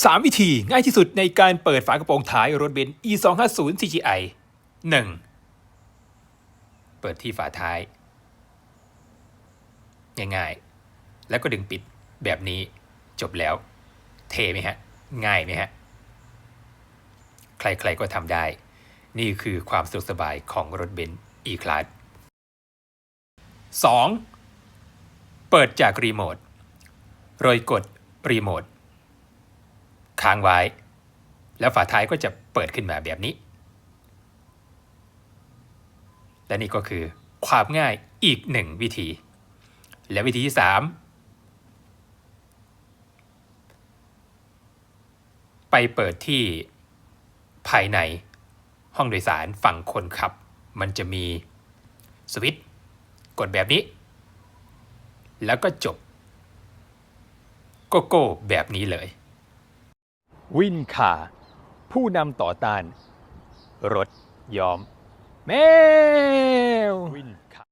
3 วิธีง่ายที่สุดในการเปิดฝากระโปรงท้ายรถเบนซ์ e 2 5 0 CGI 1. เปิดที่ฝาท้าย ง่ายๆ แล้วก็ดึงปิดแบบนี้จบแล้ว เทไหมฮะ ง่ายไหมฮะ ใครๆก็ทำได้ นี่คือความสะดวกสบายของรถเบนซ์ e-class 2. เปิดจากรีโมทโดยกดรีโมท ค้างไว้ แล้วฝาท้ายก็จะเปิดขึ้นมาแบบนี้ และนี่ก็คือความง่ายอีกหนึ่งวิธี และวิธีที่ 3 ไปเปิดที่ภายในห้องโดยสารฝั่งคนขับ มันจะมีสวิตช์กดแบบนี้ แล้วก็จบ โกโก้แบบนี้เลย วินคาผู้นำต่อต้าน รถยอมแม่